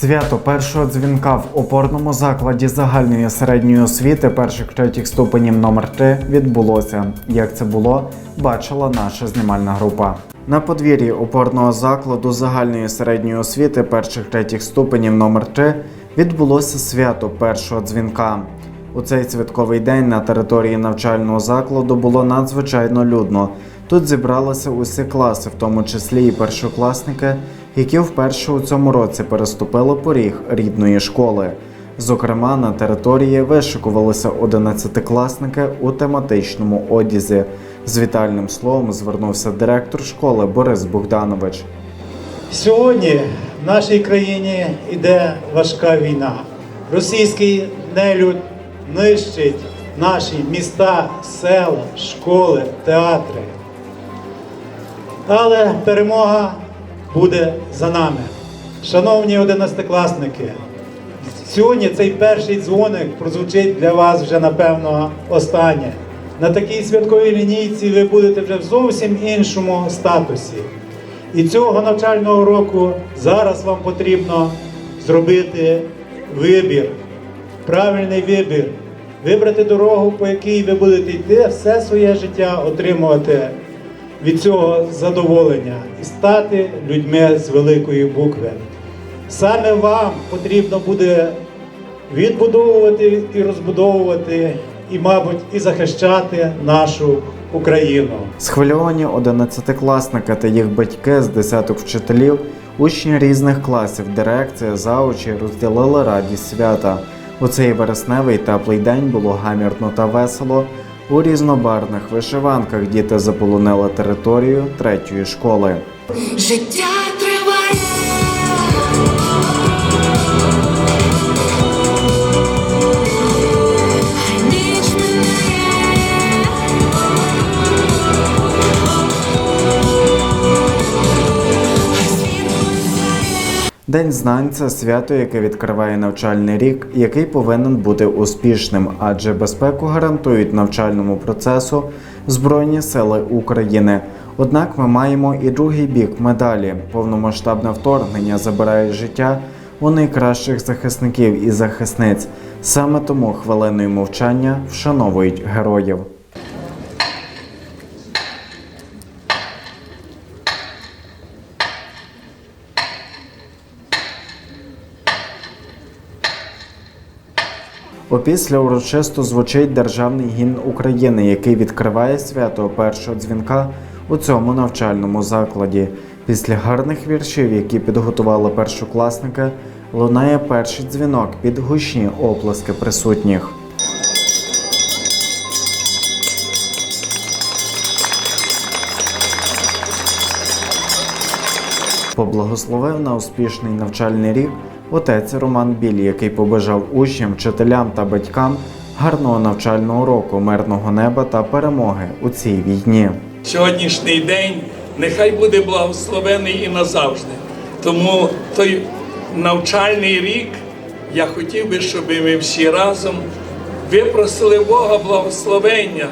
Свято першого дзвінка в опорному закладі загальної середньої освіти перших третіх ступенів номер 3 відбулося. Як це було, бачила наша знімальна група. На подвір'ї опорного закладу загальної середньої освіти перших третіх ступенів номер 3 відбулося свято першого дзвінка. У цей святковий день на території навчального закладу було надзвичайно людно. Тут зібралися усі класи, в тому числі і першокласники, які вперше у цьому році переступили поріг рідної школи. Зокрема, на території вишикувалися одинадцятикласники у тематичному одязі. З вітальним словом звернувся директор школи Борис Богданович. Сьогодні в нашій країні йде важка війна. Російський нелюд нищить наші міста, села, школи, театри. Але перемога буде за нами. Шановні одинадцятикласники, сьогодні цей перший дзвоник прозвучить для вас вже напевно останнє. На такій святковій лінійці ви будете вже в зовсім іншому статусі. І цього навчального року зараз вам потрібно зробити вибір, правильний вибір, вибрати дорогу, по якій ви будете йти все своє життя, отримувати від цього задоволення і стати людьми з великої букви. Саме вам потрібно буде відбудовувати і розбудовувати, і, мабуть, і захищати нашу Україну. Схвильовані одинадцятикласники та їх батьки з десяток вчителів, учні різних класів, дирекція, заучі розділили радість свята. У цей вересневий теплий день було гамірно та весело. У різнобарвних вишиванках діти заполонили територію третьої школи. Життя День знань це свято, яке відкриває навчальний рік, який повинен бути успішним, адже безпеку гарантують навчальному процесу Збройні Сили України. Однак ми маємо і другий бік медалі. Повномасштабне вторгнення забирає життя у найкращих захисників і захисниць. Саме тому хвилиною мовчання вшановують героїв. Опісля урочисто звучить державний гімн України, який відкриває свято першого дзвінка у цьому навчальному закладі. Після гарних віршів, які підготували першокласники, лунає перший дзвінок під гучні оплески присутніх. Поблагословив на успішний навчальний рік отець Роман Біль, який побажав учням, вчителям та батькам гарного навчального року, мирного неба та перемоги у цій війні. Сьогоднішній день нехай буде благословений і назавжди. Тому той навчальний рік я хотів би, щоб ми всі разом випросили Бога благословення,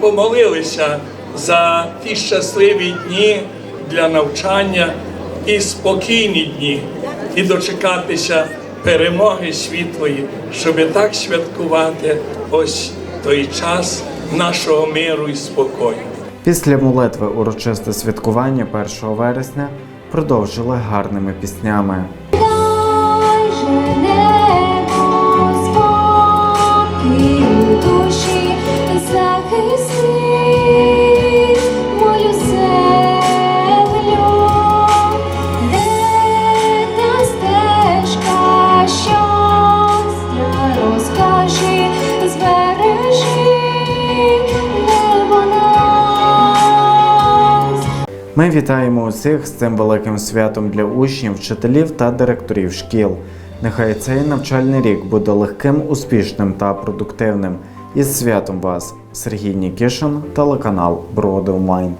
помолилися за ті щасливі дні для навчання і спокійні дні, і дочекатися перемоги світлої, щоб так святкувати ось той час нашого миру і спокою. Після молитви урочисте святкування 1 вересня продовжили гарними піснями. Небо спокій душі захисти Ми вітаємо усіх з цим великим святом для учнів, вчителів та директорів шкіл. Нехай цей навчальний рік буде легким, успішним та продуктивним. Із святом вас, Сергій Нікішин, телеканал Броди Онлайн.